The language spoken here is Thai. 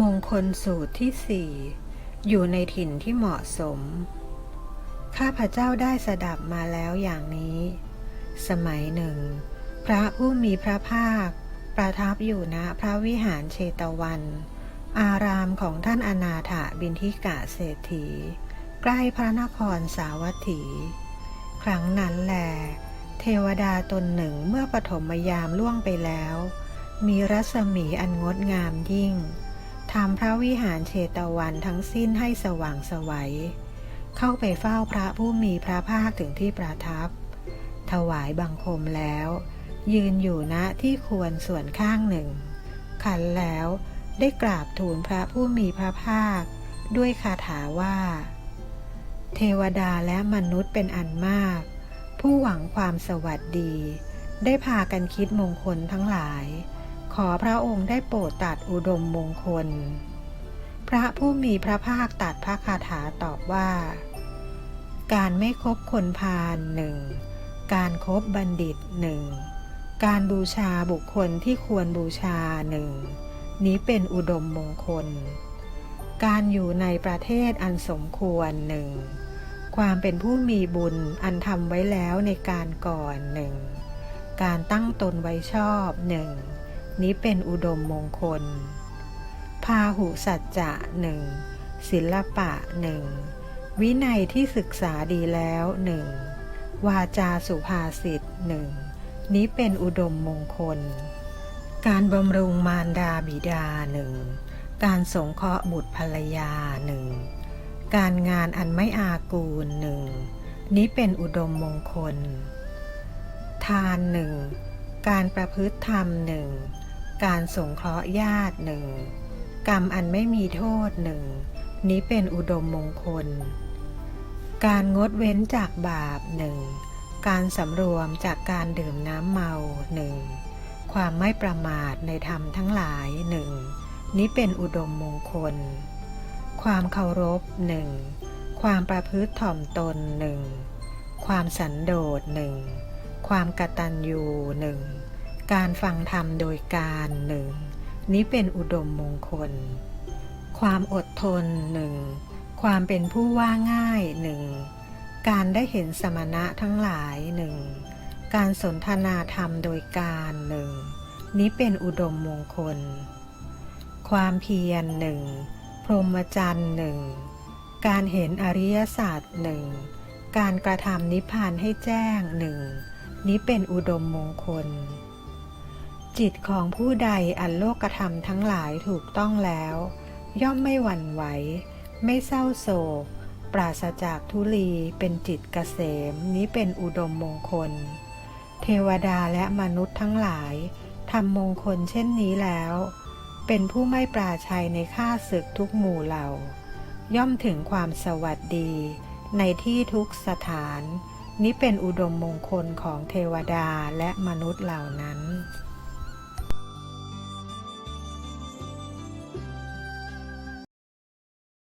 มงคลสูตรที่สี่อยู่ในถิ่นที่เหมาะสม ข้าพเจ้าได้สดับมาแล้วอย่างนี้ สมัยหนึ่ง พระผู้มีพระภาค ประทับอยู่ณพระวิหารเชตวัน อารามของท่านอนาถบินทิกะเศรษฐี ใกล้พระนครสาวัตถี ครั้งนั้นแลเทวดาตนหนึ่งเมื่อปฐมยามล่วงไปแล้ว มีรัศมีอันงดงามยิ่ง ทำพระวิหารเชตวันทั้งสิ้นให้สว่างสวัย เข้าไปเฝ้าพระผู้มีพระภาคถึงที่ประทับ ถวายบังคมแล้ว ยืนอยู่ณที่ควรส่วนข้างหนึ่ง ขันแล้วได้กราบทูลพระผู้มีพระภาค ด้วยคาถาว่า เทวดาและมนุษย์เป็นอันมาก ผู้หวังความสวัสดี ได้พากันคิดมงคลทั้งหลาย อพระองค์ได้โปรดตัดอุดมมงคล พระผู้มีพระภาคตัดพระคาถาตอบว่า การไม่คบคนพาลหนึ่ง การครบบัณฑิตหนึ่ง การบูชาบุคคลที่ควรบูชาหนึ่ง นี้เป็นอุดมมงคล การอยู่ในประเทศอันสมควรหนึ่ง ความเป็นผู้มีบุญอันทำไว้แล้วในการก่อนหนึ่ง การตั้งตนไว้ชอบหนึ่ง นี้เป็นอุดมมงคล พาหุสัจจะหนึ่งศิลปะหนึ่งวินัยที่ศึกษาดีแล้วหนึ่งวาจาสุภาษิตหนึ่งนี้เป็นอุดมมงคล การบำรุงมารดาบิดาหนึ่งการสงเคราะห์บุตรภรรยาหนึ่งการงานอันไม่อากูลหนึ่งนี้เป็นอุดมมงคล ทานหนึ่งการประพฤติธรรมหนึ่ง การสงเคราะห์ญาติหนึ่งกรรมอันไม่มีโทษหนึ่งนี้เป็นอุดมมงคล การงดเว้นจากบาปหนึ่งการสำรวมจากการดื่มน้ำเมาหนึ่งความไม่ประมาทในธรรมทั้งหลายหนึ่งนี้เป็นอุดมมงคล ความเคารพหนึ่งความประพฤติถ่อมตนหนึ่งความสันโดษหนึ่งความกตัญญูหนึ่ง การฟังธรรมโดยการหนึ่งนี้เป็นอุดมมงคล ความอดทนหนึ่งความเป็นผู้ว่าง่ายหนึ่งการได้เห็นสมณะทั้งหลายหนึ่งการสนทนาธรรมโดยการหนึ่งนี้เป็นอุดมมงคล ความเพียรหนึ่งพรหมจรรย์หนึ่งการเห็นอริยศาสตร์หนึ่งการกระทำนิพพานให้แจ้งหนึ่งนี้เป็นอุดมมงคล จิตของผู้ใดอันโลกธรรมทั้งหลายถูกต้องแล้ว ย่อมไม่หวั่นไหว ไม่เศร้าโศก ปราศจากทุลีเป็นจิตเกษมนี้เป็นอุดมมงคล เทวดาและมนุษย์ทั้งหลายทำมงคลเช่นนี้แล้ว เป็นผู้ไม่ปราชัยในข้าศึกทุกหมู่เหล่า ย่อมถึงความสวัสดี ในที่ทุกสถาน นี้เป็นอุดมมงคลของเทวดาและมนุษย์เหล่านั้น